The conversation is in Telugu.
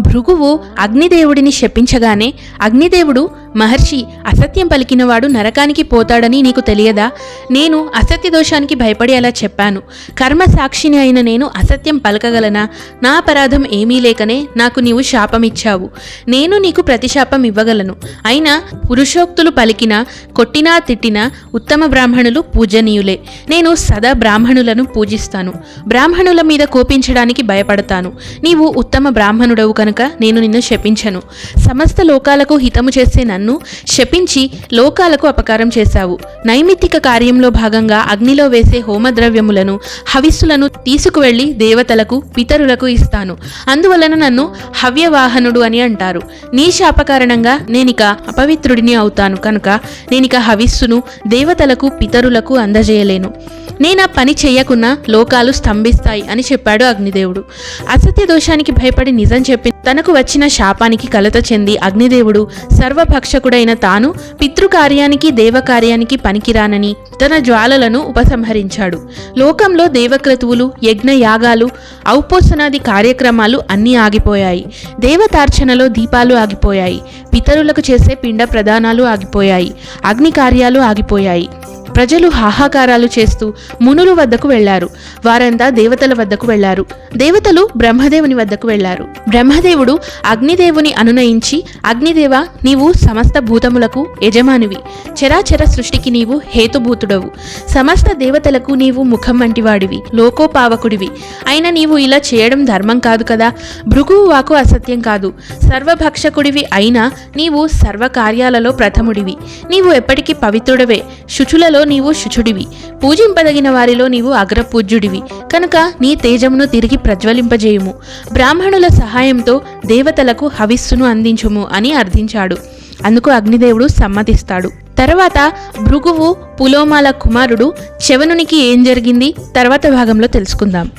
భృగువు అగ్నిదేవుడిని శపించగానే అగ్నిదేవుడు మహర్షి అసత్యం పలికినవాడు నరకానికి పోతాడని నీకు తెలియదా? నేను అసత్య దోషానికి భయపడి అలా చెప్పాను. కర్మ సాక్షిని అయిన నేను అసత్యం పలకగలనా? నా అపరాధం ఏమీ లేకనే నాకు నీవు శాపమిచ్చావు. నేను నీకు ప్రతిశాపం ఇవ్వగలను. అయినా పురుషోక్తులు పలికినా కొట్టినా తిట్టినా ఉత్తమ బ్రాహ్మణులు పూజనీయులే. నేను సదా బ్రాహ్మణులను పూజిస్తాను. బ్రాహ్మణుల మీద కోపించడానికి భయపడతాను. నీవు ఉత్తమ బ్రాహ్మణుడవు కనుక నేను నిన్ను శపించను. సమస్త లోకాలకు హితము చేసే నన్ను శపించి లోకాలకు అపకారం చేశావు. నైమిత్తిక కార్యంలో భాగంగా అగ్నిలో వేసే హోమద్రవ్యములను హవిస్సులను తీసుకువెళ్ళి దేవతలకు పితరులకు ఇస్తాను. అందువలన నన్ను హవ్యవాహనుడు అని అంటారు. నీ శాప కారణంగా నేనిక అపవిత్రుడిని అవుతాను కనుక నేనిక హవిస్సును దేవతలకు పితరులకు అందజేయలేను. నేను ఆ పని చెయ్యకున్నా లోకాలు స్తంభిస్తాయి అని చెప్పాడు అగ్నిదేవుడు. అసత్య దోషానికి భయపడి నిజం చెప్పి తనకు వచ్చిన శాపానికి కలత చెంది అగ్నిదేవుడు సర్వభక్షకుడైన తాను పితృకార్యానికి దేవకార్యానికి పనికిరానని తన జ్వాలలను ఉపసంహరించాడు. లోకంలో దేవక్రతువులు యజ్ఞయాగాలు ఔపోసనాది కార్యక్రమాలు అన్నీ ఆగిపోయాయి. దేవతార్చనలో దీపాలు ఆగిపోయాయి. పితరులకు చేసే పిండ ప్రదానాలు ఆగిపోయాయి. అగ్ని కార్యాలు ఆగిపోయాయి. ప్రజలు హాహాకారాలు చేస్తూ మునుల వద్దకు వెళ్ళారు. వారంతా దేవతల వద్దకు వెళ్ళారు. దేవతలు బ్రహ్మదేవుని వద్దకు వెళ్ళారు. బ్రహ్మదేవుడు అగ్నిదేవుని అనునయించి అగ్నిదేవ నీవు సమస్త భూతములకు యజమానివి. చరాచర సృష్టికి నీవు హేతుభూతుడవు. సమస్త దేవతలకు నీవు ముఖం వంటివాడివి లోకోపావకుడివి. అయినా నీవు ఇలా చేయడం ధర్మం కాదు కదా? భృగువు వాకు అసత్యం కాదు. సర్వభక్షకుడివి అయినా నీవు సర్వకార్యాలలో ప్రథముడివి. నీవు ఎప్పటికీ పవిత్రుడవే. శుచులలో నీవు శుచుడివి. పూజింపదగిన వారిలో నీవు అగ్రపూజ్యుడివి. కనుక నీ తేజమును తిరిగి ప్రజ్వలింపజేయుము. బ్రాహ్మణుల సహా సహాయంతో దేవతలకు హవిస్సును అందించుము అని అర్థించాడు. అందుకు అగ్నిదేవుడు సమ్మతిస్తాడు. తర్వాత భృగువు పులోమాల కుమారుడు శవనునికి ఏం జరిగింది? తర్వాత భాగంలో తెలుసుకుందాం.